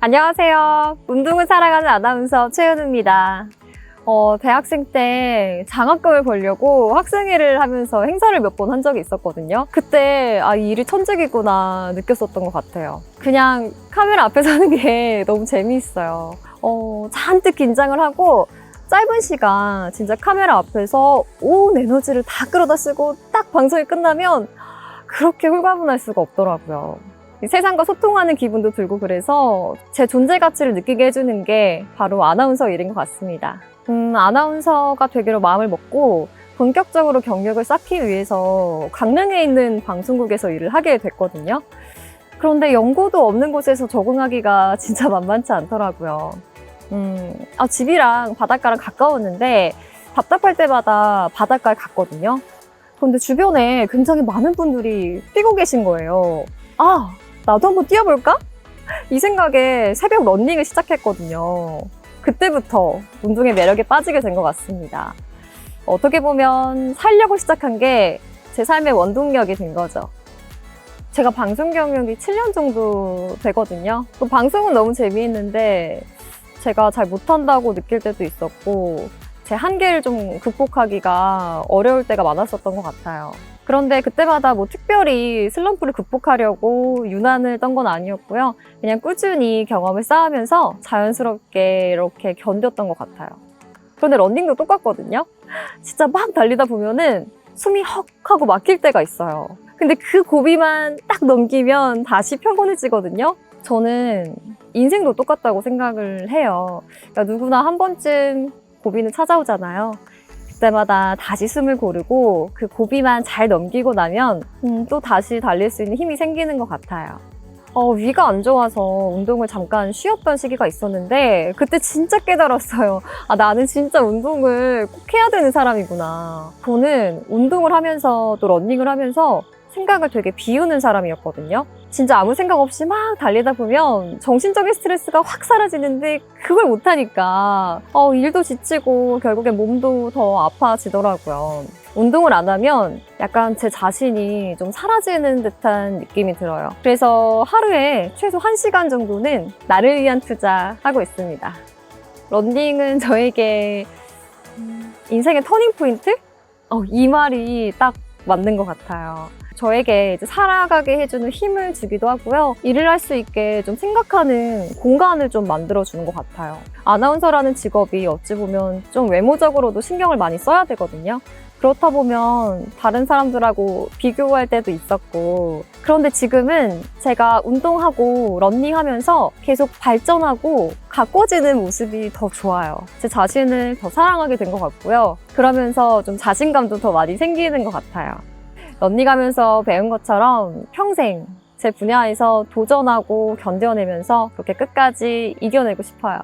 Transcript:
안녕하세요. 운동을 사랑하는 아나운서 최은우입니다. 어, 대학생 때 장학금을 벌려고 학생회를 하면서 행사를 몇 번 한 적이 있었거든요. 그때 아, 이 일이 천직이구나 느꼈었던 것 같아요. 그냥 카메라 앞에 서는 게 너무 재미있어요. 어, 잔뜩 긴장을 하고 짧은 시간 진짜 카메라 앞에서 온 에너지를 다 끌어다 쓰고 딱 방송이 끝나면 그렇게 홀가분할 수가 없더라고요. 이 세상과 소통하는 기분도 들고 그래서 제 존재 가치를 느끼게 해주는 게 바로 아나운서 일인 것 같습니다. 음, 아나운서가 되기로 마음을 먹고 본격적으로 경력을 쌓기 위해서 강릉에 있는 방송국에서 일을 하게 됐거든요. 그런데 연고도 없는 곳에서 적응하기가 진짜 만만치 않더라고요. 음, 아, 집이랑 바닷가랑 가까웠는데 답답할 때마다 바닷가에 갔거든요. 그런데 주변에 굉장히 많은 분들이 뛰고 계신 거예요. 아, 나도 한번 뛰어볼까? 이 생각에 새벽 런닝을 시작했거든요. 그때부터 운동의 매력에 빠지게 된 것 같습니다. 어떻게 보면 살려고 시작한 게 제 삶의 원동력이 된 거죠. 제가 방송 경력이 7년 정도 되거든요. 그 방송은 너무 재미있는데 제가 잘 못한다고 느낄 때도 있었고 제 한계를 좀 극복하기가 어려울 때가 많았었던 것 같아요. 그런데 그때마다 뭐 특별히 슬럼프를 극복하려고 유난을 떤 건 아니었고요. 그냥 꾸준히 경험을 쌓으면서 자연스럽게 이렇게 견뎠던 것 같아요. 그런데 런닝도 똑같거든요. 진짜 막 달리다 보면은 숨이 헉 하고 막힐 때가 있어요. 근데 그 고비만 딱 넘기면 다시 평온해지거든요. 저는 인생도 똑같다고 생각을 해요. 그러니까 누구나 한 번쯤 고비는 찾아오잖아요. 그때마다 다시 숨을 고르고 그 고비만 잘 넘기고 나면 음, 또 다시 달릴 수 있는 힘이 생기는 것 같아요. 어, 위가 안 좋아서 운동을 잠깐 쉬었던 시기가 있었는데 그때 진짜 깨달았어요. 아, 나는 진짜 운동을 꼭 해야 되는 사람이구나. 저는 운동을 하면서 또 러닝을 하면서 생각을 되게 비우는 사람이었거든요. 진짜 아무 생각 없이 막 달리다 보면 정신적인 스트레스가 확 사라지는데 그걸 못하니까 어, 일도 지치고 결국엔 몸도 더 아파지더라고요. 운동을 안 하면 약간 제 자신이 좀 사라지는 듯한 느낌이 들어요. 그래서 하루에 최소 1시간 정도는 나를 위한 투자하고 있습니다. 런닝은 저에게 음, 인생의 터닝포인트? 어, 이 말이 딱 맞는 것 같아요. 저에게 이제 살아가게 해주는 힘을 주기도 하고요. 일을 할 수 있게 좀 생각하는 공간을 좀 만들어주는 것 같아요. 아나운서라는 직업이 어찌 보면 좀 외모적으로도 신경을 많이 써야 되거든요. 그렇다 보면 다른 사람들하고 비교할 때도 있었고 그런데 지금은 제가 운동하고 런닝하면서 계속 발전하고 가꿔지는 모습이 더 좋아요. 제 자신을 더 사랑하게 된 것 같고요. 그러면서 좀 자신감도 더 많이 생기는 것 같아요. 런닝하면서 배운 것처럼 평생 제 분야에서 도전하고 견뎌내면서 그렇게 끝까지 이겨내고 싶어요.